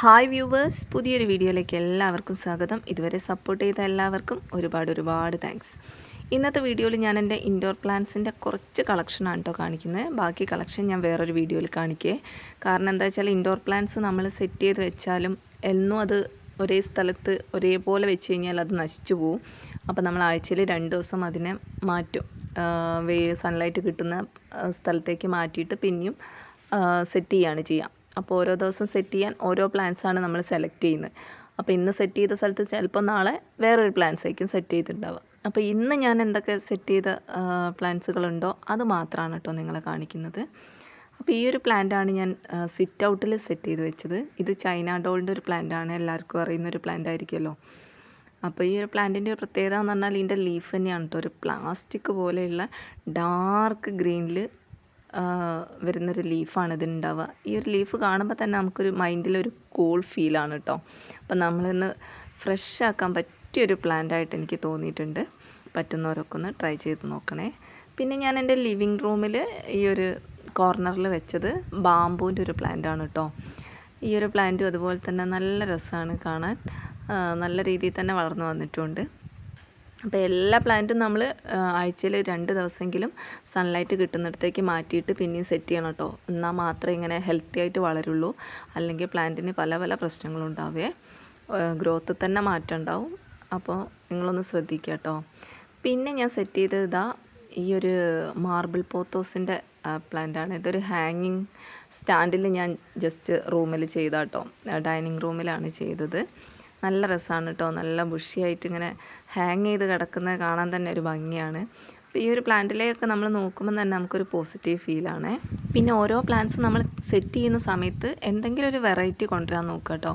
Hi viewers പുതിയൊരു വീഡിയോയിലേക്ക് എല്ലാവർക്കും സ്വാഗതം. ഇതുവരെ സപ്പോർട്ട് ചെയ്ത എല്ലാവർക്കും ഒരുപാട് ഒരുപാട് താങ്ക്സ് ഇന്നത്തെ വീഡിയോയിൽ ഞാൻ എന്റെ ഇൻഡോർ പ്ലാന്റ്സിന്റെ കുറച്ച് കളക്ഷനാണ് കേട്ടോ കാണിക്കുന്നത്. ബാക്കി കളക്ഷൻ ഞാൻ വേറൊരു വീഡിയോയിൽ കാണിക്കേ. കാരണം എന്താ വെച്ചാൽ ഇൻഡോർ പ്ലാന്റ്സ് നമ്മൾ സെറ്റ് ചെയ്ത് വെച്ചാലും എന്നും അത് ഒരേ സ്ഥലത്ത് ഒരേപോലെ വെച്ച് കഴിഞ്ഞാൽ അത് നശിച്ചു പോവും. അപ്പോൾ നമ്മൾ ആഴ്ചയിൽ രണ്ട് ദിവസം അതിനെ മാറ്റും. വേ സൺലൈറ്റ് കിട്ടുന്ന സ്ഥലത്തേക്ക് മാറ്റിയിട്ട് പിന്നെയും സെറ്റ് ചെയ്യുകയാണ് ചെയ്യുക അപ്പോൾ ഓരോ ദിവസം സെറ്റ് ചെയ്യാൻ ഓരോ പ്ലാൻസാണ് നമ്മൾ സെലക്ട് ചെയ്യുന്നത്. അപ്പോൾ ഇന്ന് സെറ്റ് ചെയ്ത സ്ഥലത്ത് ചിലപ്പോൾ നാളെ വേറൊരു പ്ലാൻസ് ആയിരിക്കും സെറ്റ് ചെയ്തിട്ടുണ്ടാവുക. അപ്പോൾ ഇന്ന് ഞാൻ എന്തൊക്കെ സെറ്റ് ചെയ്ത പ്ലാൻസുകളുണ്ടോ അത് മാത്രമാണ് കേട്ടോ നിങ്ങളെ കാണിക്കുന്നത്. അപ്പോൾ ഈ ഒരു പ്ലാന്റാണ് ഞാൻ സിറ്റ് ഔട്ടിൽ സെറ്റ് ചെയ്ത് വെച്ചത്. ഇത് ചൈന ഡോളിന്റെ ഒരു പ്ലാന്റാണ് എല്ലാവർക്കും അറിയുന്ന ഒരു പ്ലാന്റ് ആയിരിക്കുമല്ലോ. അപ്പോൾ ഈ ഒരു പ്ലാന്റിന്റെ ഒരു പ്രത്യേകത എന്ന് പറഞ്ഞാൽ ഇതിന്റെ ലീഫ് തന്നെയാണ് കേട്ടോ. ഒരു പ്ലാസ്റ്റിക് പോലെയുള്ള ഡാർക്ക് ഗ്രീനിൽ വരുന്നൊരു ലീഫാണ് ഇത് ഉണ്ടാവുക ഈ ഒരു ലീഫ് കാണുമ്പോൾ തന്നെ നമുക്കൊരു മൈൻഡിലൊരു കൂൾ ഫീലാണ് കേട്ടോ അപ്പം നമ്മളിന്ന് ഫ്രഷ് ആക്കാൻ പറ്റിയൊരു പ്ലാന്റ് ആയിട്ട് എനിക്ക് തോന്നിയിട്ടുണ്ട്. പറ്റുന്നവരൊക്കെ ഒന്ന് ട്രൈ ചെയ്ത് നോക്കണേ. പിന്നെ ഞാൻ എന്റെ ലിവിങ് റൂമിൽ ഈ ഒരു കോർണറിൽ വെച്ചത് ബാമ്പൂന്റെ ഒരു പ്ലാന്റാണ് കേട്ടോ ഈ ഒരു പ്ലാന്റും അതുപോലെ തന്നെ നല്ല രസമാണ് കാണാൻ. നല്ല രീതിയിൽ തന്നെ വളർന്നു വന്നിട്ടുണ്ട്. അപ്പോൾ എല്ലാ പ്ലാന്റും നമ്മൾ ആഴ്ചയിൽ രണ്ട് ദിവസമെങ്കിലും സൺലൈറ്റ് കിട്ടുന്നിടത്തേക്ക് മാറ്റിയിട്ട് പിന്നെയും സെറ്റ് ചെയ്യണം കേട്ടോ. എന്നാൽ മാത്രമേ ഇങ്ങനെ ഹെൽത്തി ആയിട്ട് വളരുള്ളൂ. അല്ലെങ്കിൽ പ്ലാന്റിന് പല പല പ്രശ്നങ്ങളും ഉണ്ടാവേ. ഗ്രോത്ത് തന്നെ മാറ്റം ഉണ്ടാവും. അപ്പോൾ നിങ്ങളൊന്ന് ശ്രദ്ധിക്കുക കേട്ടോ. പിന്നെ ഞാൻ സെറ്റ് ചെയ്തത് ഇതാ ഈ ഒരു മാർബിൾ പോത്തോസിന്റെ പ്ലാന്റാണ് ഇതൊരു ഹാങ്ങിങ് സ്റ്റാൻഡിൽ ഞാൻ ജസ്റ്റ് റൂമിൽ ചെയ്ത കേട്ടോ. ഡൈനിങ് റൂമിലാണ് ചെയ്തത്. നല്ല രസമാണ് കേട്ടോ നല്ല ബുഷിയായിട്ട് ഇങ്ങനെ ഹാങ് ചെയ്ത് കിടക്കുന്നത് കാണാൻ തന്നെ ഒരു ഭംഗിയാണ്. അപ്പോൾ ഈ ഒരു പ്ലാന്റിലെയൊക്കെ നമ്മൾ നോക്കുമ്പോൾ തന്നെ നമുക്കൊരു പോസിറ്റീവ് ഫീലാണ് പിന്നെ ഓരോ പ്ലാന്റ്സും നമ്മൾ സെറ്റ് ചെയ്യുന്ന സമയത്ത് എന്തെങ്കിലും ഒരു വെറൈറ്റി കൊണ്ടുവരാൻ നോക്കുക കേട്ടോ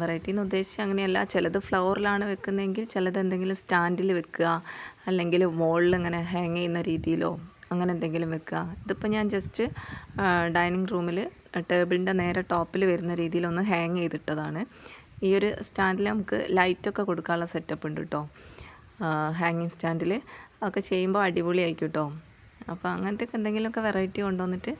വെറൈറ്റി എന്ന് ഉദ്ദേശിച്ച് അങ്ങനെയല്ല ചിലത് ഫ്ലവറിലാണ് വെക്കുന്നതെങ്കിൽ ചിലത് എന്തെങ്കിലും സ്റ്റാൻഡിൽ വെക്കുക അല്ലെങ്കിൽ വോളിൽ ഇങ്ങനെ ഹാങ് ചെയ്യുന്ന രീതിയിലോ അങ്ങനെ എന്തെങ്കിലും വെക്കുക. ഇതിപ്പോൾ ഞാൻ ജസ്റ്റ് ഡൈനിങ് റൂമിൽ ടേബിളിന്റെ നേരെ ടോപ്പിൽ വരുന്ന രീതിയിലൊന്ന് ഹാങ് ചെയ്തിട്ടതാണ്. ഈ ഒരു സ്റ്റാൻഡിൽ നമുക്ക് ലൈറ്റൊക്കെ കൊടുക്കാനുള്ള സെറ്റപ്പ് ഉണ്ട് കേട്ടോ ഹാങ്ങിങ് സ്റ്റാൻഡിൽ ഒക്കെ ചെയ്യുമ്പോൾ അടിപൊളിയായിരിക്കും കേട്ടോ അപ്പോൾ അങ്ങനത്തെയൊക്കെ എന്തെങ്കിലുമൊക്കെ വെറൈറ്റി കൊണ്ടുവന്നിട്ട്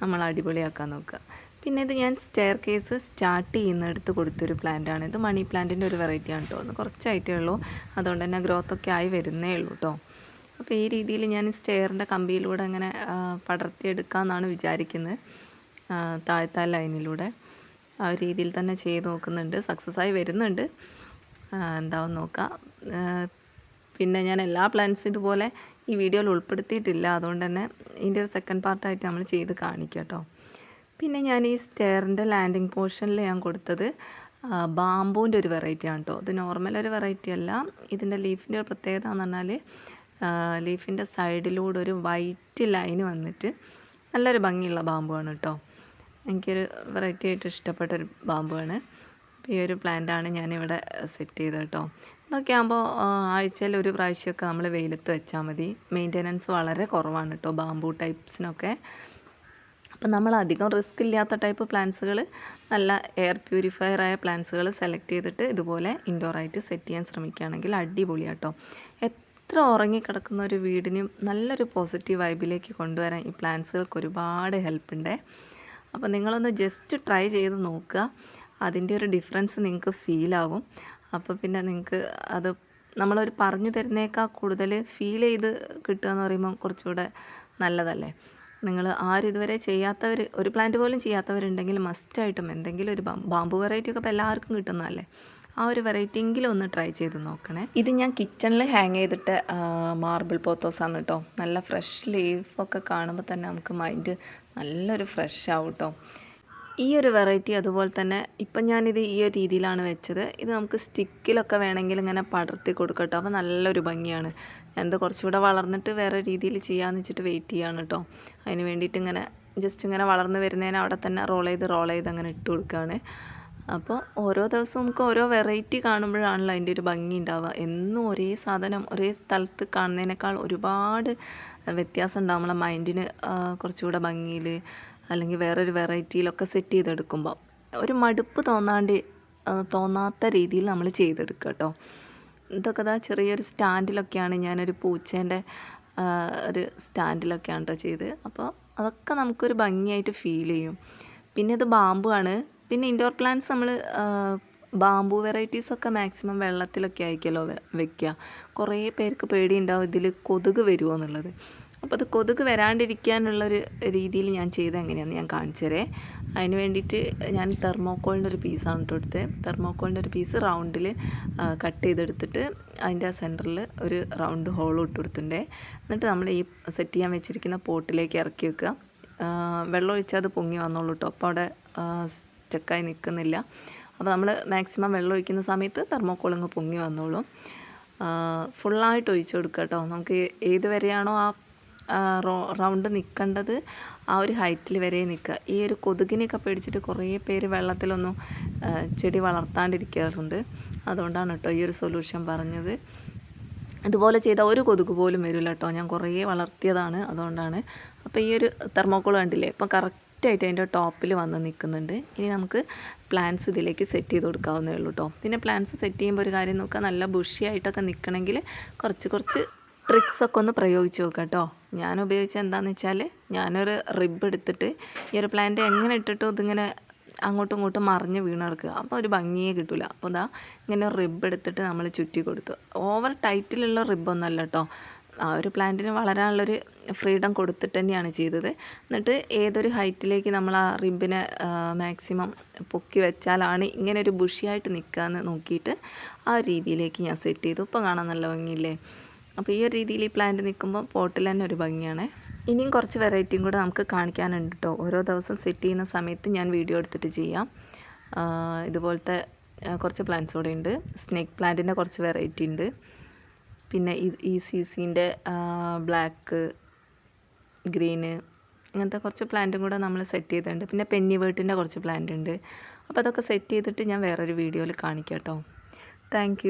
നമ്മൾ അടിപൊളിയാക്കാൻ നോക്കുക. പിന്നെ ഇത് ഞാൻ സ്റ്റെയർ കേസ് സ്റ്റാർട്ട് ചെയ്യുന്നിടത്ത് കൊടുത്തൊരു പ്ലാന്റാണ് ഇത് മണി പ്ലാന്റിന്റെ ഒരു വെറൈറ്റിയാണ് കേട്ടോ ഒന്ന് കുറച്ചായിട്ടേ ഉള്ളൂ. അതുകൊണ്ട് തന്നെ ഗ്രോത്ത് ഒക്കെ ആയി വരുന്നേ ഉള്ളൂ കേട്ടോ അപ്പോൾ ഈ രീതിയിൽ ഞാൻ സ്റ്റെയറിന്റെ കമ്പിയിലൂടെ അങ്ങനെ പടർത്തിയെടുക്കാമെന്നാണ് വിചാരിക്കുന്നത് താഴത്തെ ലൈനിലൂടെ ആ ഒരു രീതിയിൽ തന്നെ ചെയ്ത് നോക്കുന്നുണ്ട്. സക്സസ് ആയി വരുന്നുണ്ട്. എന്താവും നോക്കാം. പിന്നെ ഞാൻ എല്ലാ പ്ലാൻസും ഇതുപോലെ ഈ വീഡിയോയിൽ ഉൾപ്പെടുത്തിയിട്ടില്ല. അതുകൊണ്ട് തന്നെ ഇതിന്റെ ഒരു സെക്കൻഡ് പാർട്ടായിട്ട് നമ്മൾ ചെയ്ത് കാണിക്കാം കേട്ടോ പിന്നെ ഞാൻ ഈ സ്റ്റെയറിന്റെ ലാൻഡിങ് പോർഷനിൽ ഞാൻ കൊടുത്തത് ബാമ്പൂന്റെ ഒരു വെറൈറ്റിയാണ് കേട്ടോ ഇത് നോർമൽ ഒരു വെറൈറ്റി അല്ല. ഇതിന്റെ ലീഫിന്റെ ഒരു പ്രത്യേകത എന്ന് പറഞ്ഞാൽ ലീഫിന്റെ സൈഡിലൂടെ ഒരു വൈറ്റ് ലൈൻ വന്നിട്ട് നല്ലൊരു ഭംഗിയുള്ള ബാമ്പുവാണ് കേട്ടോ എനിക്കൊരു വെറൈറ്റി ആയിട്ട് ഇഷ്ടപ്പെട്ട ഒരു ബാമ്പുവാണ് അപ്പോൾ ഈ ഒരു പ്ലാന്റാണ് ഞാനിവിടെ സെറ്റ് ചെയ്തത് കേട്ടോ. ഇതൊക്കെ ആകുമ്പോൾ ആഴ്ചയിൽ ഒരു പ്രാവശ്യമൊക്കെ നമ്മൾ വെയിലത്ത് വെച്ചാൽ മതി. മെയിന്റെനൻസ് വളരെ കുറവാണ് കേട്ടോ ബാമ്പു ടൈപ്സിനൊക്കെ അപ്പം നമ്മൾ അധികം റിസ്ക് ഇല്ലാത്ത ടൈപ്പ് പ്ലാന്റ്സുകൾ നല്ല എയർ പ്യൂരിഫയർ ആയ പ്ലാന്റ്സുകൾ സെലക്ട് ചെയ്തിട്ട് ഇതുപോലെ ഇൻഡോറായിട്ട് സെറ്റ് ചെയ്യാൻ ശ്രമിക്കുകയാണെങ്കിൽ അടിപൊളിയാട്ടോ എത്ര ഉറങ്ങിക്കിടക്കുന്ന ഒരു വീടിനും നല്ലൊരു പോസിറ്റീവ് വൈബിലേക്ക് കൊണ്ടുവരാൻ ഈ പ്ലാന്റ്സുകൾക്ക് ഒരുപാട് ഹെൽപ്പ് ഉണ്ട് അപ്പോൾ നിങ്ങളൊന്ന് ജസ്റ്റ് ട്രൈ ചെയ്ത് നോക്കുക. അതിന്റെ ഒരു ഡിഫറൻസ് നിങ്ങൾക്ക് ഫീലാവും അപ്പോൾ പിന്നെ നിങ്ങൾക്ക് അത് നമ്മളൊരു പറഞ്ഞു തരുന്നേക്കാൾ കൂടുതൽ ഫീൽ ചെയ്ത് കിട്ടുക എന്ന് പറയുമ്പോൾ കുറച്ചുകൂടെ നല്ലതല്ലേ? നിങ്ങൾ ആരും ഇതുവരെ ചെയ്യാത്തവർ ഒരു പ്ലാന്റ് പോലും ചെയ്യാത്തവരുണ്ടെങ്കിൽ മസ്റ്റായിട്ടും എന്തെങ്കിലും ഒരു ബാമ്പു വെറൈറ്റി ഒക്കെ ഇപ്പോൾ എല്ലാവർക്കും കിട്ടുന്നതല്ലേ? ആ ഒരു വെറൈറ്റി എങ്കിലും ഒന്ന് ട്രൈ ചെയ്ത് നോക്കണേ. ഇത് ഞാൻ കിച്ചണിൽ ഹാങ് ചെയ്തിട്ട് മാർബിൾ പോത്തോസാണ് കേട്ടോ നല്ല ഫ്രഷ് ലീഫൊക്കെ കാണുമ്പോൾ തന്നെ നമുക്ക് മൈൻഡ് നല്ലൊരു ഫ്രഷ് ആവും കേട്ടോ ഈ ഒരു വെറൈറ്റി അതുപോലെ തന്നെ ഇപ്പം ഞാനിത് ഈ ഒരു രീതിയിലാണ് വെച്ചത്. ഇത് നമുക്ക് സ്റ്റിക്കിലൊക്കെ വേണമെങ്കിൽ ഇങ്ങനെ പടർത്തി കൊടുക്കട്ടോ അപ്പോൾ നല്ലൊരു ഭംഗിയാണ്. ഞാനിത് കുറച്ചുകൂടെ വളർന്നിട്ട് വേറെ രീതിയിൽ ചെയ്യാമെന്ന് വെച്ചിട്ട് വെയിറ്റ് ചെയ്യാണ് കേട്ടോ അതിന് വേണ്ടിയിട്ട് ഇങ്ങനെ ജസ്റ്റ് ഇങ്ങനെ വളർന്ന് വരുന്നതിന് അവിടെ തന്നെ റോൾ ചെയ്ത് റോൾ ചെയ്ത് അങ്ങനെ ഇട്ട് കൊടുക്കുകയാണ് അപ്പോൾ ഓരോ ദിവസവും നമുക്ക് ഓരോ വെറൈറ്റി കാണുമ്പോഴാണല്ലോ അതിന്റെ ഒരു ഭംഗി ഉണ്ടാവുക. എന്നും ഒരേ സാധനം ഒരേ സ്ഥലത്ത് കാണുന്നതിനേക്കാൾ ഒരുപാട് വ്യത്യാസം ഉണ്ടാവും നമ്മളെ മൈൻഡിന് കുറച്ചുകൂടെ ഭംഗിയിൽ അല്ലെങ്കിൽ വേറൊരു വെറൈറ്റിയിലൊക്കെ സെറ്റ് ചെയ്തെടുക്കുമ്പോൾ ഒരു മടുപ്പ് തോന്നാണ്ട് തോന്നാത്ത രീതിയിൽ നമ്മൾ ചെയ്തെടുക്കുക കേട്ടോ. ഇതൊക്കെ ദാ ചെറിയൊരു സ്റ്റാൻഡിലൊക്കെയാണ് ഞാനൊരു പൂച്ചേന്റെ ഒരു സ്റ്റാൻഡിലൊക്കെയാണ് കേട്ടോ ചെയ്ത് അപ്പോൾ അതൊക്കെ നമുക്കൊരു ഭംഗിയായിട്ട് ഫീൽ ചെയ്യും. പിന്നെ ഇത് ബാമ്പു ആണ് പിന്നെ ഇൻഡോർ പ്ലാന്റ്സ് നമ്മൾ ബാമ്പു വെറൈറ്റീസൊക്കെ മാക്സിമം വെള്ളത്തിലൊക്കെ ആയിരിക്കുമല്ലോ വെക്കുക. കുറേ പേർക്ക് പേടി ഉണ്ടാവും ഇതിൽ കൊതുക് വരുമോ എന്നുള്ളത്. അപ്പോൾ അത് കൊതുക് വരാണ്ടിരിക്കാനുള്ളൊരു രീതിയിൽ ഞാൻ ചെയ്ത് എങ്ങനെയാണെന്ന് ഞാൻ കാണിച്ചു തരേ. അതിന് വേണ്ടിയിട്ട് ഞാൻ തെർമോക്കോളിന്റെ ഒരു പീസാണ് കേട്ടോ എടുത്തത് തെർമോക്കോളിന്റെ ഒരു പീസ് റൗണ്ടിൽ കട്ട് ചെയ്തെടുത്തിട്ട് അതിന്റെ ആ സെന്ററിൽ ഒരു റൗണ്ട് ഹോൾ ഇട്ട് കൊടുത്തിട്ടുണ്ടേ. എന്നിട്ട് നമ്മൾ ഈ സെറ്റ് ചെയ്യാൻ വെച്ചിരിക്കുന്ന പോട്ടിലേക്ക് ഇറക്കി വെക്കുക. വെള്ളം ഒഴിച്ചാൽ അത് പൊങ്ങി വന്നോളൂ കേട്ടോ അപ്പോൾ അവിടെ സ്റ്റക്കായി നിൽക്കുന്നില്ല. അപ്പോൾ നമ്മൾ മാക്സിമം വെള്ളം ഒഴിക്കുന്ന സമയത്ത് തെർമോക്കോൾ അങ്ങ് പൊങ്ങി വന്നോളും. ഫുള്ളായിട്ട് ഒഴിച്ചു കൊടുക്കുക കേട്ടോ. നമുക്ക് ഏത് വരെയാണോ ആ റൗണ്ട് നിൽക്കേണ്ടത് ആ ഒരു ഹൈറ്റിൽ വരെ നിൽക്കുക. ഈ ഒരു കൊതുകിനെയൊക്കെ പേടിച്ചിട്ട് കുറേ പേര് വെള്ളത്തിലൊന്നും ചെടി വളർത്താണ്ടിരിക്കാറുണ്ട്. അതുകൊണ്ടാണ് കേട്ടോ ഈ ഒരു സൊല്യൂഷൻ പറഞ്ഞത്. ഇതുപോലെ ചെയ്താൽ ഒരു കൊതുക് പോലും വരില്ല കേട്ടോ. ഞാൻ കുറേ വളർത്തിയതാണ് അതുകൊണ്ടാണ്. അപ്പോൾ ഈ ഒരു തെർമോക്കോൾ കണ്ടില്ലേ? ഇപ്പം കറക്റ്റായിട്ട് അതിന്റെ ടോപ്പിൽ വന്ന് നിൽക്കുന്നുണ്ട്. ഇനി നമുക്ക് പ്ലാന്റ്സ് ഇതിലേക്ക് സെറ്റ് ചെയ്ത് കൊടുക്കാവുന്നേ ഉള്ളൂ കേട്ടോ പിന്നെ പ്ലാന്റ്സ് സെറ്റ് ചെയ്യുമ്പോൾ ഒരു കാര്യം നോക്കുക. നല്ല ബുഷിയായിട്ടൊക്കെ നിൽക്കണമെങ്കിൽ കുറച്ച് കുറച്ച് ട്രിക്സൊക്കെ ഒന്ന് പ്രയോഗിച്ച് നോക്കാം കേട്ടോ ഞാൻ ഉപയോഗിച്ച എന്താണെന്ന് വെച്ചാൽ ഞാനൊരു റിബ് എടുത്തിട്ട് ഈ ഒരു പ്ലാന്റ് എങ്ങനെ ഇട്ടിട്ടും ഇതിങ്ങനെ അങ്ങോട്ടും ഇങ്ങോട്ടും മറിഞ്ഞ് വീണ് കിടക്കുക. അപ്പോൾ ഒരു ഭംഗിയേ കിട്ടില്ല അപ്പോൾ ഇതാ ഇങ്ങനെ റിബ് എടുത്തിട്ട് നമ്മൾ ചുറ്റി കൊടുത്തു. ഓവർ ടൈറ്റിലുള്ള റിബൊന്നല്ല കേട്ടോ ആ ഒരു പ്ലാന്റിന് വളരാനുള്ളൊരു ഫ്രീഡം കൊടുത്തിട്ട് തന്നെയാണ് ചെയ്തത്. എന്നിട്ട് ഏതൊരു ഹൈറ്റിലേക്ക് നമ്മൾ ആ റിബിനെ മാക്സിമം പൊക്കി വെച്ചാലാണ് ഇങ്ങനെ ഒരു ബുഷിയായിട്ട് നിൽക്കാമെന്ന് നോക്കിയിട്ട് ആ രീതിയിലേക്ക് ഞാൻ സെറ്റ് ചെയ്തു. ഇപ്പം കാണാൻ നല്ല ഭംഗിയില്ലേ? അപ്പോൾ ഈ ഒരു രീതിയിൽ ഈ പ്ലാന്റ് നിൽക്കുമ്പോൾ പോട്ടിൽ തന്നെ ഒരു ഭംഗിയാണ്. ഇനിയും കുറച്ച് വെറൈറ്റിയും കൂടെ നമുക്ക് കാണിക്കാനുണ്ട് കേട്ടോ ഓരോ ദിവസം സെറ്റ് ചെയ്യുന്ന സമയത്ത് ഞാൻ വീഡിയോ എടുത്തിട്ട് ചെയ്യാം. ഇതുപോലത്തെ കുറച്ച് പ്ലാന്റ്സ് കൂടെ ഉണ്ട്. സ്നേക്ക് പ്ലാന്റിന്റെ കുറച്ച് വെറൈറ്റി ഉണ്ട്. പിന്നെ ഈ സി സീന്റെ ബ്ലാക്ക് ഗ്രീന് ഇങ്ങനത്തെ കുറച്ച് പ്ലാന്റും കൂടെ നമ്മൾ സെറ്റ് ചെയ്തിട്ടുണ്ട്. പിന്നെ പെന്നി വേർട്ടിന്റെ കുറച്ച് പ്ലാന്റ് ഉണ്ട് അപ്പോൾ അതൊക്കെ സെറ്റ് ചെയ്തിട്ട് ഞാൻ വേറൊരു വീഡിയോയിൽ കാണിക്കാം കേട്ടോ. താങ്ക്